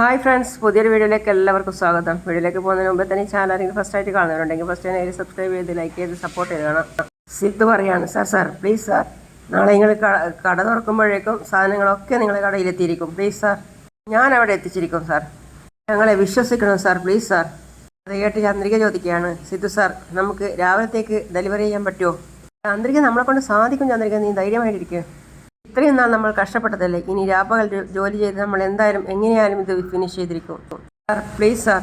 Hi friends പുതിയൊരു വീഡിയോയിലേക്ക് എല്ലാവർക്കും സ്വാഗതം. വീഡിയോയിലേക്ക് പോകുന്നതിന് മുമ്പ് തന്നെ ചാനൽ ആരെങ്കിലും ഫസ്റ്റ് ആയിട്ട് കാണുന്നവരുണ്ടെങ്കിൽ ഫസ്റ്റ് തന്നെ സബ്സ്ക്രൈബ് ചെയ്ത് ലൈക്ക് ചെയ്ത് സപ്പോർട്ട് ചെയ്ത് കാണാം. സിത്ത് പറയാണ് സാർ സാർ പ്ലീസ് സാർ നാളെ നിങ്ങൾ കട തുറക്കുമ്പോഴേക്കും സാധനങ്ങളൊക്കെ നിങ്ങളുടെ കടയിലെത്തിയിരിക്കും. പ്ലീസ് സാർ ഞാൻ അവിടെ എത്തിച്ചിരിക്കും സാർ ഞങ്ങളെ വിശ്വസിക്കണം സാർ പ്ലീസ് സാർ അത് കേട്ട് ചന്ദ്രിക ചോദിക്കുകയാണ് സിദ്ധു സാർ നമുക്ക് രാവിലത്തേക്ക് ഡെലിവറി ചെയ്യാൻ പറ്റുമോ? ചന്ദ്രിക നമ്മളെ കൊണ്ട് സാധിക്കും ചന്ദ്രിക നീ ധൈര്യമായിട്ടിരിക്കുക ഇത്രയും നാൾ നമ്മൾ കഷ്ടപ്പെട്ടതല്ലേ? ഇനി രാപ്പകൽ ജോലി ചെയ്ത് നമ്മൾ എന്തായാലും എങ്ങനെയായാലും ഇത് ഫിനിഷ് ചെയ്തിരിക്കും. Sir please sir.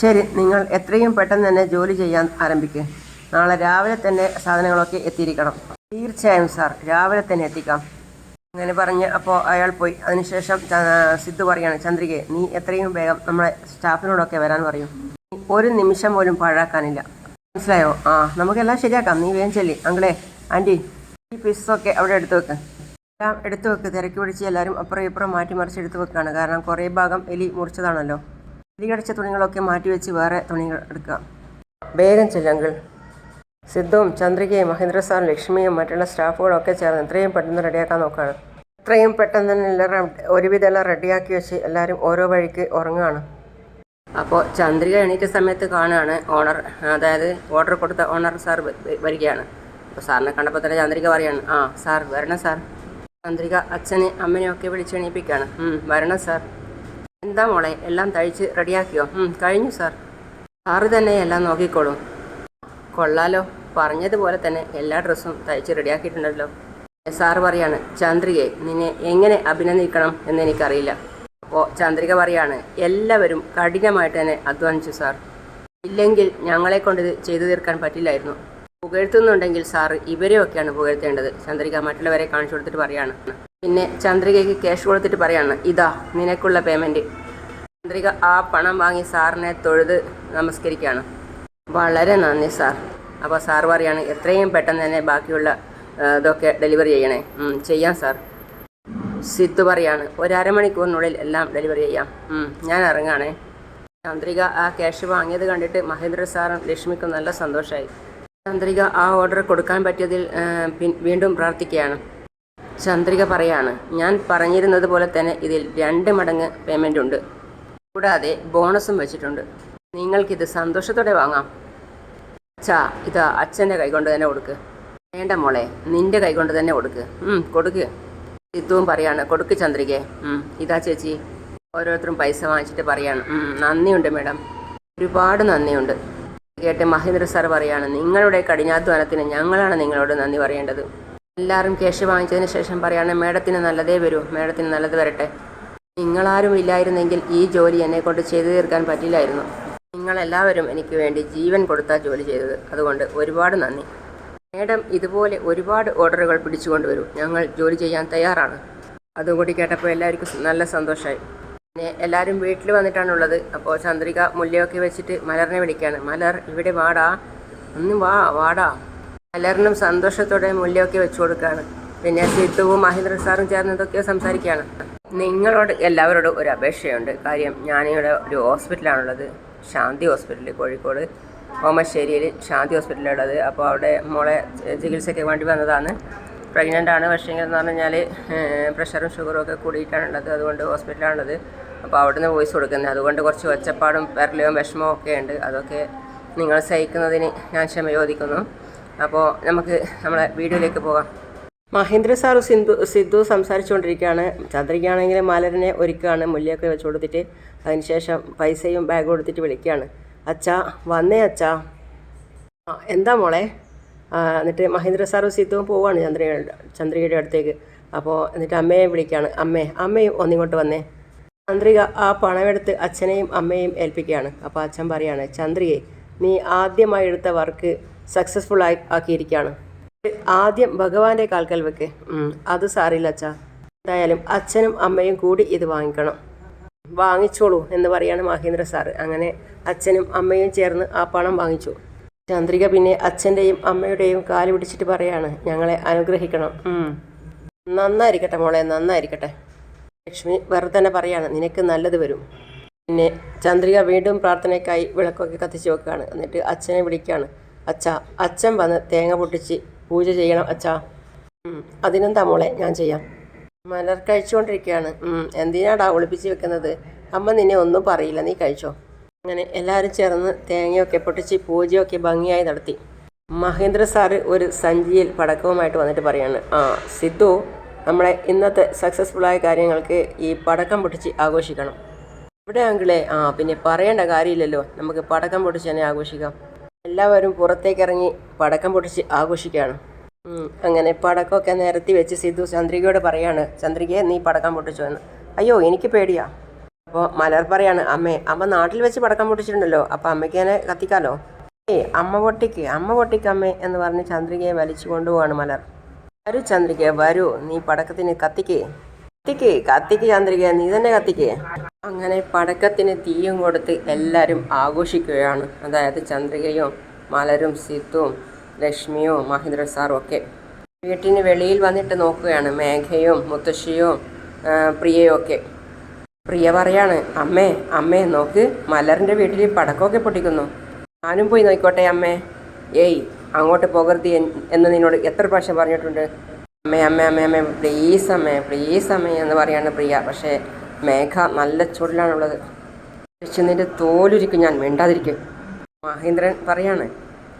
ശരി നിങ്ങൾ എത്രയും പെട്ടെന്ന് തന്നെ ജോലി ചെയ്യാൻ ആരംഭിക്കുക നാളെ രാവിലെ തന്നെ സാധനങ്ങളൊക്കെ എത്തിയിരിക്കണം. തീർച്ചയായും സാർ രാവിലെ തന്നെ എത്തിക്കാം. അങ്ങനെ പറഞ്ഞ് അപ്പോൾ അയാൾ പോയി. അതിനുശേഷം സിദ്ധു പറയാണ് ചന്ദ്രികയെ നീ എത്രയും വേഗം നമ്മളെ സ്റ്റാഫിനോടൊക്കെ വരാൻ പറയും. ഒരു നിമിഷം പോലും പാഴാക്കാനില്ല. മനസ്സിലായോ? ആ നമുക്കെല്ലാം ശരിയാക്കാം. നീ വേഗം ചെല്ലി. അങ്കിളെ ആന്റി ഈ പിസ്സൊക്കെ അവിടെ എടുത്തു വെക്ക്. എല്ലാം എടുത്തു വെക്ക്. തിരക്കി പിടിച്ച് എല്ലാവരും അപ്പുറം ഇപ്പുറം മാറ്റി മറിച്ച് എടുത്തു വെക്കുകയാണ് കാരണം കുറേ ഭാഗം എലി മുറിച്ചതാണല്ലോ. എലി കടിച്ച തുണികളൊക്കെ മാറ്റി വെച്ച് വേറെ തുണികൾ എടുക്കുക. വേഗം ചെല്ലങ്കിൾ. സിദ്ധവും ചന്ദ്രികയും മഹേന്ദ്ര സാറും ലക്ഷ്മിയും മറ്റുള്ള സ്റ്റാഫുകളും ഒക്കെ ചേർന്ന് എത്രയും പെട്ടെന്ന് റെഡിയാക്കാൻ നോക്കുകയാണ് എത്രയും പെട്ടെന്ന് തന്നെ എല്ലാം ഒരുവിധം എല്ലാം റെഡിയാക്കി വെച്ച് എല്ലാവരും ഓരോ വഴിക്ക് ഉറങ്ങുകയാണ്. അപ്പോൾ ചന്ദ്രിക എണീറ്റ സമയത്ത് കാണുകയാണ് ഓണർ അതായത് ഓർഡർ കൊടുത്ത ഓണർ സാർ വരികയാണ്. അപ്പോൾ സാറിനെ കണ്ടപ്പോൾ തന്നെ ചന്ദ്രിക പറയാണ് ആ സാർ വരണം സാർ. ചന്ദ്രിക അച്ഛനെ അമ്മനെയൊക്കെ ഒക്കെ വിളിച്ച് എണീപ്പിക്കുകയാണ് "ഉം, വരണം സാർ. എന്താ മോളെ എല്ലാം തഴിച്ച് റെഡിയാക്കിയോ? കഴിഞ്ഞു സാർ. സാറ് തന്നെ എല്ലാം നോക്കിക്കോളൂ. കൊള്ളാലോ. പറഞ്ഞതുപോലെ തന്നെ എല്ലാ ഡ്രസ്സും തയ്ച്ച് റെഡിയാക്കിയിട്ടുണ്ടല്ലോ. സാറ് പറയാണ് ചന്ദ്രികയെ നിന്നെ എങ്ങനെ അഭിനന്ദിക്കണം എന്ന് എനിക്കറിയില്ല അപ്പോൾ ചന്ദ്രിക പറയാണ് എല്ലാവരും കഠിനമായിട്ട് തന്നെ അധ്വാനിച്ചു സാർ. ഇല്ലെങ്കിൽ ഞങ്ങളെ കൊണ്ട് ഇത് ചെയ്തു തീർക്കാൻ പറ്റില്ലായിരുന്നു. പുകഴ്ത്തുന്നുണ്ടെങ്കിൽ സാറ് ഇവരെയൊക്കെയാണ് പുകഴ്ത്തേണ്ടത്. ചന്ദ്രിക മറ്റുള്ളവരെ കാണിച്ചു കൊടുത്തിട്ട് പറയാണ്. പിന്നെ ചന്ദ്രികയ്ക്ക് ക്യാഷ് കൊടുത്തിട്ട് പറയാണ് ഇതാ നിനക്കുള്ള പേയ്മെന്റ് ചന്ദ്രിക ആ പണം വാങ്ങി സാറിനെ തൊഴുത് നമസ്കരിക്കുകയാണ് വളരെ നന്ദി സാർ അപ്പോൾ സാർ പറയാണ് എത്രയും പെട്ടെന്ന് തന്നെ ബാക്കിയുള്ള ഇതൊക്കെ ഡെലിവറി ചെയ്യണേ. ചെയ്യാം സാർ സിത്ത് പറയാണ് ഒരമണിക്കൂറിനുള്ളിൽ എല്ലാം ഡെലിവറി ചെയ്യാം. ഞാൻ ഇറങ്ങാണേ. ചന്ദ്രിക ആ ക്യാഷ് വാങ്ങിയത് കണ്ടിട്ട് മഹേന്ദ്ര സാറും ലക്ഷ്മിക്കും നല്ല സന്തോഷമായി ചന്ദ്രിക ആ ഓർഡർ കൊടുക്കാൻ പറ്റിയതിൽ വീണ്ടും പ്രാർത്ഥിക്കുകയാണ്. ചന്ദ്രിക പറയാണ് ഞാൻ പറഞ്ഞിരുന്നത് പോലെ തന്നെ ഇതിൽ രണ്ട് മടങ്ങ് പേയ്മെന്റ് ഉണ്ട്. കൂടാതെ ബോണസും വെച്ചിട്ടുണ്ട്. നിങ്ങൾക്കിത് സന്തോഷത്തോടെ വാങ്ങാം. അച്ഛാ ഇത് അച്ഛന്റെ കൈകൊണ്ട് തന്നെ കൊടുക്ക്. വേണ്ട മോളെ നിന്റെ കൈകൊണ്ട് തന്നെ കൊടുക്ക്. കൊടുക്ക്. സിദ്ധുവും പറയാണ് കൊടുക്ക് ചന്ദ്രികയെ. ഇതാ ചേച്ചി. ഓരോരുത്തരും പൈസ വാങ്ങിച്ചിട്ട് പറയാണ് "ഉം, നന്ദിയുണ്ട് മേഡം. ഒരുപാട് നന്ദിയുണ്ട്. കേട്ട് മഹേന്ദ്ര സാർ പറയാണ് നിങ്ങളുടെ കഠിനാധ്വാനത്തിന് ഞങ്ങളാണ് നിങ്ങളോട് നന്ദി പറയേണ്ടത്. എല്ലാവരും ക്യാഷ് വാങ്ങിച്ചതിന് ശേഷം പറയാണ് മേഡത്തിന് നല്ലതേ വരൂ മേഡത്തിന് നല്ലത് വരട്ടെ. നിങ്ങളാരും ഇല്ലായിരുന്നെങ്കിൽ ഈ ജോലി എന്നെ കൊണ്ട് ചെയ്തു തീർക്കാൻ പറ്റില്ലായിരുന്നു. നിങ്ങളെല്ലാവരും എനിക്ക് വേണ്ടി ജീവൻ കൊടുത്ത ജോലി ചെയ്തത്. അതുകൊണ്ട് ഒരുപാട് നന്ദി. മേഡം ഇതുപോലെ ഒരുപാട് ഓർഡറുകൾ പിടിച്ചുകൊണ്ടുവരും ഞങ്ങൾ ജോലി ചെയ്യാൻ തയ്യാറാണ്. അതുകൂടി കേട്ടപ്പോൾ എല്ലാവർക്കും നല്ല സന്തോഷമായി എല്ലാവരും വീട്ടിൽ വന്നിട്ടാണുള്ളത്. അപ്പോൾ ചന്ദ്രിക മുല്ലയൊക്കെ വെച്ചിട്ട് മലറിനെ വിളിക്കുകയാണ് മലർ ഇവിടെ വാടാ. ഒന്ന് വാ വാടാ. മലറിനും സന്തോഷത്തോടെ മുല്ലയൊക്കെ വെച്ചു കൊടുക്കുകയാണ് പിന്നെ സിദ്ധുവും മഹേന്ദ്ര സാറും ചേർന്ന് ഇതൊക്കെയോ സംസാരിക്കുകയാണ്. നിങ്ങളോട് എല്ലാവരോടും ഒരു അപേക്ഷയുണ്ട്. കാര്യം ഞാനിവിടെ ഒരു ഹോസ്പിറ്റലാണുള്ളത്. ശാന്തി ഹോസ്പിറ്റൽ കോഴിക്കോട്. ഓമശ്ശേരിയിൽ ശാന്തി ഹോസ്പിറ്റലുള്ളത് അപ്പോൾ അവിടെ മോളെ ചികിത്സയ്ക്ക് വേണ്ടി വന്നതാണ്. പ്രഗ്നന്റ് ആണ്. പക്ഷേ എന്ന് പറഞ്ഞു കഴിഞ്ഞാൽ പ്രഷറും ഷുഗറും ഒക്കെ കൂടിയിട്ടാണുള്ളത്. അതുകൊണ്ട് ഹോസ്പിറ്റലാണുള്ളത് അപ്പോൾ അവിടുന്ന് വോയിസ് കൊടുക്കുന്നത് അതുകൊണ്ട് കുറച്ച് ഒച്ചപ്പാടും പെരലയും വിഷമവും ഒക്കെ ഉണ്ട്. അതൊക്കെ നിങ്ങൾ സഹിക്കുന്നതിന് ഞാൻ ക്ഷമ ചോദിക്കുന്നു. അപ്പോൾ നമുക്ക് നമ്മളെ വീഡിയോയിലേക്ക് പോകാം. മഹേന്ദ്ര സാറ് സിന്ധു സിദ്ധു സംസാരിച്ചുകൊണ്ടിരിക്കുകയാണ്. ചന്ദ്രികയാണെങ്കിൽ മലരനെ ഒരുക്കുകയാണ്. മുല്ലയൊക്കെ വെച്ച് കൊടുത്തിട്ട് അതിനുശേഷം പൈസയും ബാഗ് കൊടുത്തിട്ട് വിളിക്കുകയാണ്. അച്ഛാ വന്നേ അച്ഛാ. എന്താ മോളെ? എന്നിട്ട് മഹേന്ദ്ര സാറും സിദ്ധുവും പോവുകയാണ് ചന്ദ്രയുടെ ചന്ദ്രികയുടെ അടുത്തേക്ക്. അപ്പോൾ എന്നിട്ട് അമ്മയെ വിളിക്കുകയാണ് അമ്മേ അമ്മയും ഒന്നിങ്ങോട്ട് വന്നേ. ചന്ദ്രിക ആ പണമെടുത്ത് അച്ഛനെയും അമ്മയെയും ഏൽപ്പിക്കുകയാണ്. അപ്പോൾ അച്ഛൻ പറയാണ് ചന്ദ്രികയെ നീ ആദ്യമായി എടുത്ത വർക്ക് സക്സസ്ഫുൾ ആയി ആക്കിയിരിക്കുകയാണ് ആദ്യം ഭഗവാന്റെ കാൽക്കൽ വെക്ക്. അത് സാറില്ല അച്ഛാ. എന്തായാലും അച്ഛനും അമ്മയും കൂടി ഇത് വാങ്ങിക്കണം. വാങ്ങിച്ചോളൂ എന്ന് പറയാണ് മഹേന്ദ്ര സാറ്. അങ്ങനെ അച്ഛനും അമ്മയും ചേർന്ന് ആ പണം വാങ്ങിച്ചു. ചന്ദ്രിക പിന്നെ അച്ഛന്റെയും അമ്മയുടെയും കാൽ പിടിച്ചിട്ട് പറയാണ് ഞങ്ങളെ അനുഗ്രഹിക്കണം. നന്നായിരിക്കട്ടെ മോളെ നന്നായിരിക്കട്ടെ. ലക്ഷ്മി വെറുതെ തന്നെ പറയാണ് നിനക്ക് നല്ലത് വരും. പിന്നെ ചന്ദ്രിക വീണ്ടും പ്രാർത്ഥനയ്ക്കായി വിളക്കൊക്കെ കത്തിച്ച് വെക്കുകയാണ്. എന്നിട്ട് അച്ഛനെ വിളിക്കുകയാണ് അച്ഛാ അച്ഛൻ വന്ന് തേങ്ങ പൊട്ടിച്ച് പൂജ ചെയ്യണം അച്ഛാ. അതിനെന്താ മോളെ ഞാൻ ചെയ്യാം. മലർ കഴിച്ചുകൊണ്ടിരിക്കുകയാണ് എന്തിനാടാ ഒളിപ്പിച്ച് വെക്കുന്നത്? അമ്മ നിന്നെ ഒന്നും പറയില്ല നീ കഴിച്ചോ. അങ്ങനെ എല്ലാവരും ചേർന്ന് തേങ്ങയൊക്കെ പൊട്ടിച്ച് പൂജയൊക്കെ ഭംഗിയായി നടത്തി. മഹേന്ദ്ര സാറ് ഒരു സഞ്ചിയിൽ പടക്കവുമായിട്ട് വന്നിട്ട് പറയാണ് ആ സിദ്ധു നമ്മളെ ഇന്നത്തെ സക്സസ്ഫുള്ളായ കാര്യങ്ങൾക്ക് ഈ പടക്കം പൊട്ടിച്ച് ആഘോഷിക്കണം. ഇവിടെ ആങ്കിളെ ആ പിന്നെ പറയേണ്ട കാര്യമില്ലല്ലോ. നമുക്ക് പടക്കം പൊട്ടിച്ച് തന്നെ ആഘോഷിക്കാം. എല്ലാവരും പുറത്തേക്ക് ഇറങ്ങി പടക്കം പൊട്ടിച്ച് ആഘോഷിക്കുകയാണ്. അങ്ങനെ പടക്കമൊക്കെ നിരത്തി വെച്ച് സിദ്ധു ചന്ദ്രികയോട് പറയാണ് ചന്ദ്രികയെ നീ പടക്കം പൊട്ടിച്ചു എന്ന്. അയ്യോ എനിക്ക് പേടിയാ. അപ്പോൾ മലർ പറയാണ് അമ്മേ അമ്മ നാട്ടിൽ വെച്ച് പടക്കം പൊട്ടിച്ചിട്ടുണ്ടല്ലോ അപ്പോൾ അമ്മയ്ക്ക് തന്നെ കത്തിക്കാലോ? ഏയ് അമ്മ പൊട്ടിക്ക് അമ്മ പൊട്ടിക്ക് അമ്മേ എന്ന് പറഞ്ഞ് ചന്ദ്രികയെ വലിച്ചു കൊണ്ടുപോവാണ് മലർ. വരൂ ചന്ദ്രിക വരൂ നീ പടക്കത്തിന് കത്തിക്ക്. കത്തിക്ക് കത്തിക്ക് ചന്ദ്രിക നീ തന്നെ കത്തിക്ക്. അങ്ങനെ പടക്കത്തിന് തീയും കൊടുത്ത് എല്ലാവരും ആഘോഷിക്കുകയാണ്. അതായത് ചന്ദ്രികയും മലരും സിത്തും ലക്ഷ്മിയും മഹേന്ദ്ര സാറും ഒക്കെ വീട്ടിന് വെളിയിൽ വന്നിട്ട് നോക്കുകയാണ് മേഘയും മുത്തശ്ശിയും പ്രിയയും ഒക്കെ. പ്രിയ പറയാണ് അമ്മേ അമ്മേ നോക്ക് മലറിന്റെ വീട്ടിൽ പടക്കമൊക്കെ പൊട്ടിക്കുന്നു. ഞാനും പോയി നോക്കിക്കോട്ടെ അമ്മേ. ഏയ് അങ്ങോട്ട് പോകരുത് എന്ന് നിന്നോട് എത്ര പ്രാവശ്യം പറഞ്ഞിട്ടുണ്ട്. അമ്മേ അമ്മേ അമ്മേ അമ്മേ പ്ലീസ് അമ്മേ പ്ലീസ് അമ്മേ എന്ന് പറയാണ് പ്രിയ. പക്ഷേ മേഘ നല്ല ചൂടിലാണുള്ളത് നിന്റെ തോലുരിക്കും ഞാൻ മിണ്ടാതിരിക്കും. മഹേന്ദ്രൻ പറയാണ്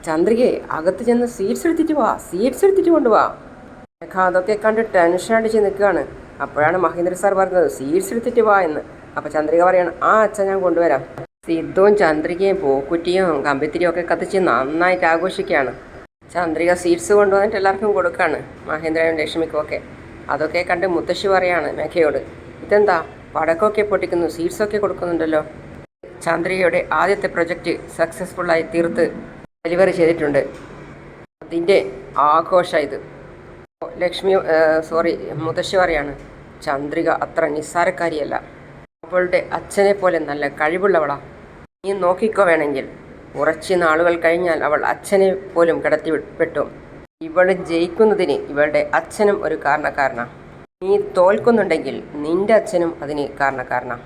ചന്ദ്രികയെ അകത്ത് ചെന്ന് സീറ്റ്സ് എടുത്തിട്ട് വാ സീറ്റ്സ് എടുത്തിട്ട് കൊണ്ടുവാ മേഘ അതൊക്കെ കണ്ട് ടെൻഷൻ അടിച്ച് നിൽക്കുകയാണ്. അപ്പോഴാണ് മഹേന്ദ്ര സാർ പറഞ്ഞത് സീറ്റ്സ് എടുത്തിട്ട് വാ എന്ന്. അപ്പോൾ ചന്ദ്രിക പറയാണ് ആ അച്ഛൻ ഞാൻ കൊണ്ടുവരാം. സിദ്ധുവും ചന്ദ്രികയും പൂക്കുറ്റിയും കമ്പിത്തിരിയും ഒക്കെ കത്തിച്ച് നന്നായിട്ട് ആഘോഷിക്കുകയാണ്. ചന്ദ്രിക സീറ്റ്സ് കൊണ്ടുവന്നിട്ട് എല്ലാവർക്കും കൊടുക്കുകയാണ് മഹേന്ദ്രനും ലക്ഷ്മിക്കും ഒക്കെ. അതൊക്കെ കണ്ട് മുത്തശ്ശി പറയാണ് മേഘയോട് ഇതെന്താ? പടക്കമൊക്കെ പൊട്ടിക്കുന്നു സീറ്റ്സൊക്കെ കൊടുക്കുന്നുണ്ടല്ലോ. ചന്ദ്രികയുടെ ആദ്യത്തെ പ്രൊജക്റ്റ് സക്സസ്ഫുള്ളായി തീർത്ത് ഡെലിവറി ചെയ്തിട്ടുണ്ട്. അതിന്റെ ആഘോഷം ഇത്. ലക്ഷ്മി സോറി മുത്തശ്ശി പറയാണ് ചന്ദ്രിക അത്ര നിസ്സാരക്കാരിയല്ല. അവളുടെ അച്ഛനെ പോലെ നല്ല കഴിവുള്ളവളാ. നീ നോക്കിക്കോ വേണമെങ്കിൽ. കുറച്ച് നാളുകൾ കഴിഞ്ഞാൽ അവൾ അച്ഛനെ പോലും കിടത്തി പെട്ടു ഇവൾ ജയിക്കുന്നതിന് ഇവളുടെ അച്ഛനും ഒരു കാരണക്കാരനാണ് നീ തോൽക്കുന്നുണ്ടെങ്കിൽ നിന്റെ അച്ഛനും അതിന് കാരണക്കാരനാണ്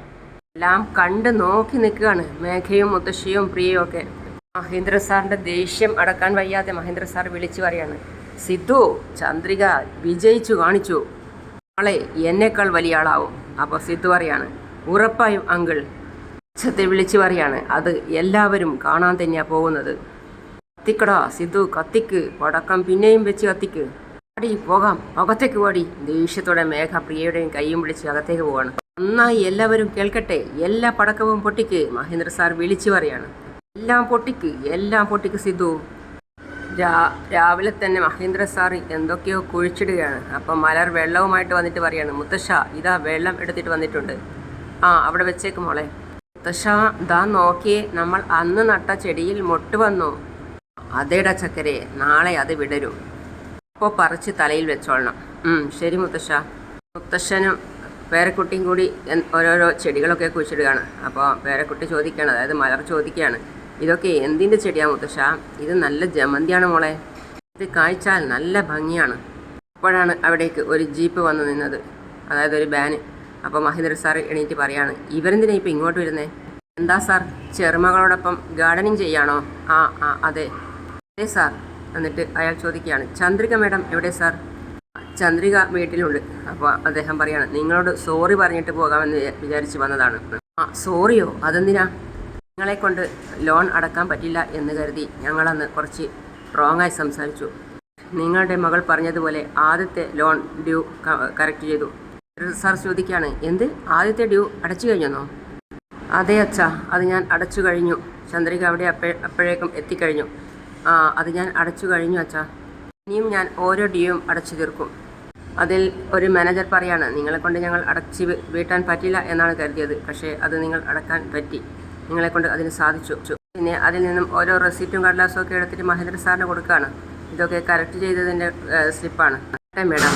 എല്ലാം കണ്ട് നോക്കി നിൽക്കുകയാണ് മേഘയും മുത്തശ്ശിയും പ്രിയയും ഒക്കെ. മഹേന്ദ്ര സാറിന്റെ ദേഷ്യം അടക്കാൻ വയ്യാതെ മഹേന്ദ്ര സാർ വിളിച്ചു പറയാണ് സിദ്ധു ചന്ദ്രിക വിജയിച്ചു കാണിച്ചു. നാളെ എന്നേക്കാൾ വലിയ ആളാവും. അപ്പോൾ സിദ്ധു പറയാണ് ഉറപ്പായും അങ്കിൾ ഉച്ചത്തിൽ വിളിച്ചു പറയാണ് അത് എല്ലാവരും കാണാൻ തന്നെയാണ് പോകുന്നത്. കത്തിക്കടാ സിദ്ധു കത്തിക്ക്. പടക്കം പിന്നെയും വെച്ച് കത്തിക്ക്. പാടി പോകാം. അകത്തേക്ക് പാടി ദേഷ്യത്തോടെ മേഘ പ്രിയയുടെയും കൈയും പിടിച്ച് അകത്തേക്ക് പോവാണ്. നന്നായി എല്ലാവരും കേൾക്കട്ടെ. എല്ലാ പടക്കവും പൊട്ടിക്ക്. മഹേന്ദ്ര സാർ വിളിച്ചു പറയാണ്. എല്ലാം പൊട്ടിക്ക് എല്ലാം പൊട്ടിക്ക് സിദ്ധു. രാവിലെ തന്നെ മഹേന്ദ്ര സാർ എന്തൊക്കെയോ കുഴിച്ചിടുകയാണ്. അപ്പം മലർ വെള്ളവുമായിട്ട് വന്നിട്ട് പറയാണ് മുത്തശ്ശ ഇതാ വെള്ളം എടുത്തിട്ട് വന്നിട്ടുണ്ട്. ആ അവിടെ വെച്ചേക്ക് മോളെ. മുത്തശ്ശ ദാ നോക്കിയേ നമ്മൾ അന്ന് നട്ട ചെടിയിൽ മൊട്ട് വന്നു. അതേടാ ചക്കരെ നാളെ അത് വിടരും. അപ്പോൾ പറിച്ച് തലയിൽ വെച്ചോളണം. ശരി മുത്തശ്ശ. മുത്തശ്ശനും പേരക്കുട്ടിയും കൂടി ഓരോരോ ചെടികളൊക്കെ കുഴിച്ചിടുകയാണ്. അപ്പോൾ പേരക്കുട്ടി ചോദിക്കുകയാണ് അതായത് മലർ ചോദിക്കുകയാണ് ഇതൊക്കെ എന്തിന്റെ ചെടിയാ മുത്തശ്ശ? ഇത് നല്ല ജമന്തിയാണ് മോളെ? ഇത് കാഴ്ചാൽ നല്ല ഭംഗിയാണ്. അപ്പോഴാണ് അവിടേക്ക് ഒരു ജീപ്പ് വന്നു നിന്നത്. അതായത് ഒരു ബാന് അപ്പോൾ മഹേന്ദ്ര സാർ എണീറ്റ് പറയാണ് ഇവരെന്തിനാ ഇപ്പോൾ ഇങ്ങോട്ട് വരുന്നേ? എന്താ സാർ? ചെറുമകളോടൊപ്പം ഗാർഡനിങ് ചെയ്യാണോ? ആ ആ അതെ. അതെ സാർ. എന്നിട്ട് അയാൾ ചോദിക്കുകയാണ് ചന്ദ്രിക മേഡം എവിടെ സാർ? ചന്ദ്രിക വീട്ടിലുണ്ട്. അപ്പോൾ അദ്ദേഹം പറയാണ് നിങ്ങളോട് സോറി പറഞ്ഞിട്ട് പോകാമെന്ന് വിചാ- വിചാരിച്ച് വന്നതാണ്. ആ സോറിയോ? അതെന്തിനാ? നിങ്ങളെ കൊണ്ട് ലോൺ അടക്കാൻ പറ്റില്ല എന്ന് കരുതി ഞങ്ങളന്ന് കുറച്ച് റോങ് ആയി സംസാരിച്ചു. നിങ്ങളുടെ മകൾ പറഞ്ഞതുപോലെ ആദ്യത്തെ ലോൺ ഡ്യൂ കറക്റ്റ് ചെയ്തു. സാർ ചോദിക്കുകയാണ് എന്ത്? ആദ്യത്തെ ഡ്യൂ അടച്ചു കഴിഞ്ഞോ അതെ അച്ഛാ അത് ഞാൻ അടച്ചു കഴിഞ്ഞു. ചന്ദ്രിക അവിടെ അപ്പേ അപ്പോഴേക്കും എത്തിക്കഴിഞ്ഞു. ആ അത് ഞാൻ അടച്ചു കഴിഞ്ഞു അച്ഛാ. ഇനിയും ഞാൻ ഓരോ ഡ്യൂയും അടച്ചു തീർക്കും. അതിൽ ഒരു മാനേജർ പറയാണ് നിങ്ങളെ കൊണ്ട് ഞങ്ങൾ അടച്ച് വീട്ടാൻ പറ്റില്ല എന്നാണ് കരുതിയത്. പക്ഷേ അത് നിങ്ങൾ അടക്കാൻ പറ്റി. നിങ്ങളെ കൊണ്ട് അതിന് സാധിച്ചു. പിന്നെ അതിൽ നിന്നും ഓരോ റെസിപ്റ്റും കടലാസും ഒക്കെ എടുത്തിട്ട് മഹേന്ദ്ര സാറിന് കൊടുക്കുകയാണ്. ഇതൊക്കെ കറക്റ്റ് ചെയ്തതിന്റെ സ്ലിപ്പാണ് മേഡം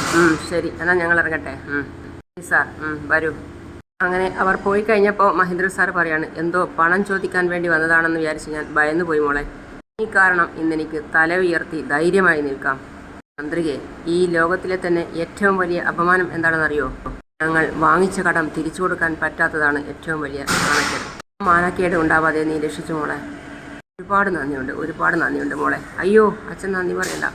ശരി. എന്നാൽ ഞങ്ങൾ ഇറങ്ങട്ടെ. സാർ. വരൂ. അങ്ങനെ അവർ പോയി കഴിഞ്ഞപ്പോൾ മഹേന്ദ്ര സാർ പറയാണ് എന്തോ പണം ചോദിക്കാൻ വേണ്ടി വന്നതാണെന്ന് വിചാരിച്ച് ഞാൻ ഭയന്നു പോയി മോളെ. ഈ കാരണം ഇന്നെനിക്ക് തല ഉയർത്തി ധൈര്യമായി നിൽക്കാം. മന്ത്രികെ ഈ ലോകത്തിലെ തന്നെ ഏറ്റവും വലിയ അപമാനം എന്താണെന്നറിയോ? ഞങ്ങൾ വാങ്ങിച്ച കടം തിരിച്ചു കൊടുക്കാൻ പറ്റാത്തതാണ് ഏറ്റവും വലിയ മാനക്കേട് മാനക്കേട് ഉണ്ടാവാതെ നീ രക്ഷിച്ചു മോളെ. ഒരുപാട് നന്ദിയുണ്ട് ഒരുപാട് നന്ദിയുണ്ട് മോളെ. അയ്യോ അച്ഛൻ നന്ദി പറയണ്ട.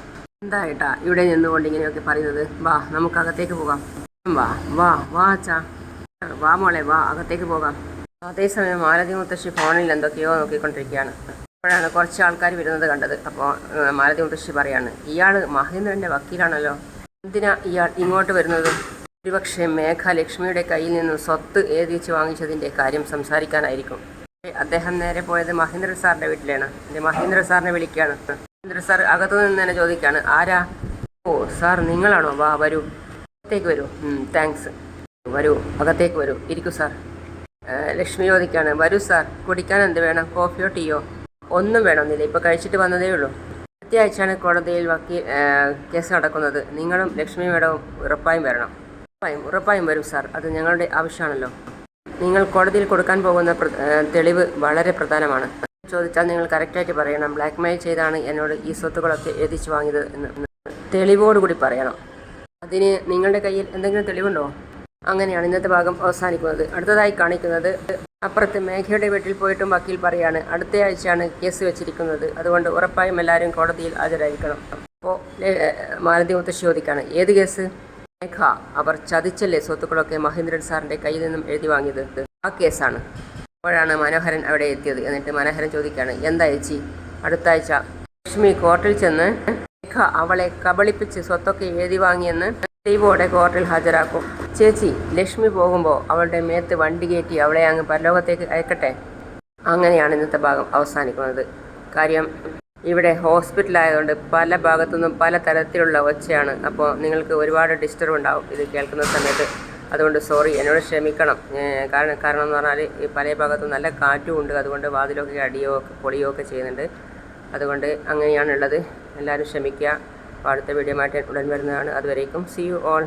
എന്താ ഏട്ടാ ഇവിടെ നിന്നുകൊണ്ട് ഇങ്ങനെയൊക്കെ പറയുന്നത്? വാ നമുക്ക് അകത്തേക്ക് പോകാം. വാ വാ വാ അച്ഛാ. വാ മോളെ വാ അകത്തേക്ക് പോകാം. അതേസമയം മാലതി മുത്തശ്ശി ഫോണിൽ എന്തൊക്കെയോ നോക്കിക്കൊണ്ടിരിക്കുകയാണ്. അപ്പോഴാണ് കുറച്ച് ആൾക്കാർ വരുന്നത് കണ്ടത്. അപ്പോൾ മാലതി മുത്തശ്ശി പറയാണ് ഇയാൾ മഹേന്ദ്രന്റെ വക്കീലാണല്ലോ. എന്തിനാ ഇയാൾ ഇങ്ങോട്ട് വരുന്നത്? ഒരുപക്ഷെ മേഘ ലക്ഷ്മിയുടെ കയ്യിൽ നിന്ന് സ്വത്ത് ഏതിച്ച് വാങ്ങിച്ചതിന്റെ കാര്യം സംസാരിക്കാനായിരിക്കും. അദ്ദേഹം നേരെ പോയത് മഹേന്ദ്ര സാറിന്റെ വീട്ടിലാണ്. എന്റെ മഹേന്ദ്ര സാറിനെ വിളിക്കുകയാണ്. മഹേന്ദ്ര സാർ അകത്തു നിന്ന് തന്നെ ചോദിക്കുകയാണ് ആരാ? ഓ സാർ നിങ്ങളാണോ? വാ വരൂ. അകത്തേക്ക് വരൂ. താങ്ക്സ്. വരൂ അകത്തേക്ക് വരൂ. ഇരിക്കൂ സാർ. ലക്ഷ്മി ചോദിക്കുകയാണ് വരൂ സാർ. കുടിക്കാൻ എന്ത് വേണം? കോഫിയോ ടീയോ? ഒന്നും വേണമെന്നില്ല. ഇപ്പോൾ കഴിച്ചിട്ട് വന്നതേ ഉള്ളൂ. അടുത്ത ആഴ്ചയാണ് കോടതിയിൽ വക്കീൽ കേസ് നടക്കുന്നത്. നിങ്ങളും ലക്ഷ്മി മേഡവും ഉറപ്പായും വരണം. ഉറപ്പായും ഉറപ്പായും വരും സാർ. അത് ഞങ്ങളുടെ ആവശ്യമാണല്ലോ. നിങ്ങൾ കോടതിയിൽ കൊടുക്കാൻ പോകുന്ന തെളിവ് വളരെ പ്രധാനമാണ്. ചോദിച്ചാൽ നിങ്ങൾ കറക്റ്റായിട്ട് പറയണം. ബ്ലാക്ക് മെയിൽ ചെയ്താണ് എന്നോട് ഈ സ്വത്തുക്കളൊക്കെ എഴുതിച്ചു വാങ്ങിയത് എന്ന് തെളിവോടുകൂടി പറയണം. അതിന് നിങ്ങളുടെ കയ്യിൽ എന്തെങ്കിലും തെളിവുണ്ടോ? അങ്ങനെയാണ് ഇന്നത്തെ ഭാഗം അവസാനിക്കുന്നത്. അടുത്തതായി കാണിക്കുന്നത് അപ്പുറത്ത് മേഘയുടെ വീട്ടിൽ പോയിട്ടും വക്കീൽ പറയാണ് അടുത്ത ആഴ്ചയാണ് കേസ് വെച്ചിരിക്കുന്നത്. അതുകൊണ്ട് ഉറപ്പായും എല്ലാവരും കോടതിയിൽ ഹാജരായിരിക്കണം. അപ്പോൾ മാലതി മുത്തശ്ശി ചോദിക്കാണ് ഏത് കേസ്? മേഘ അവർ ചതിച്ചല്ലേ സ്വത്തുക്കളൊക്കെ മഹേന്ദ്രൻ സാറിന്റെ കയ്യിൽ നിന്നും എഴുതി വാങ്ങിയത്? ആ കേസാണ്. അപ്പോഴാണ് മനോഹരൻ അവിടെ എത്തിയത്. എന്നിട്ട് മനോഹരൻ ചോദിക്കുകയാണ് എന്താ ചേച്ചി? അടുത്ത ആഴ്ച ലക്ഷ്മി കോർട്ടിൽ ചെന്ന് മേഘ അവളെ കബളിപ്പിച്ച് സ്വത്തൊക്കെ എഴുതി വാങ്ങിയെന്ന് ദൈവോടെ കോർട്ടിൽ ഹാജരാക്കും. ചേച്ചി ലക്ഷ്മി പോകുമ്പോൾ അവളുടെ മേത്ത് വണ്ടി കയറ്റി അവളെ അങ്ങ് പരലോകത്തേക്ക് അയക്കട്ടെ? അങ്ങനെയാണ് ഇന്നത്തെ ഭാഗം അവസാനിക്കുന്നത്. കാര്യം ഇവിടെ ഹോസ്പിറ്റലായതുകൊണ്ട് പല ഭാഗത്തുനിന്നും പല തരത്തിലുള്ള ഒച്ചയാണ്. അപ്പോൾ നിങ്ങൾക്ക് ഒരുപാട് ഡിസ്റ്റർബ് ഉണ്ടാവും ഇത് കേൾക്കുന്ന സമയത്ത്. അതുകൊണ്ട് സോറി എന്നോട് ക്ഷമിക്കണം. കാരണം കാരണം എന്ന് പറഞ്ഞാൽ ഈ പല ഭാഗത്തും നല്ല കാറ്റും ഉണ്ട്. അതുകൊണ്ട് വാതിലൊക്കെ അടിയോ പൊളിയോ ഒക്കെ ചെയ്യുന്നുണ്ട്. അതുകൊണ്ട് അങ്ങനെയാണുള്ളത്. എല്ലാവരും ക്ഷമിക്കുക. അടുത്ത വീഡിയോ മാറ്റി ഉടൻ വരുന്നതാണ്. അതുവരേക്കും സി യു ഓൾ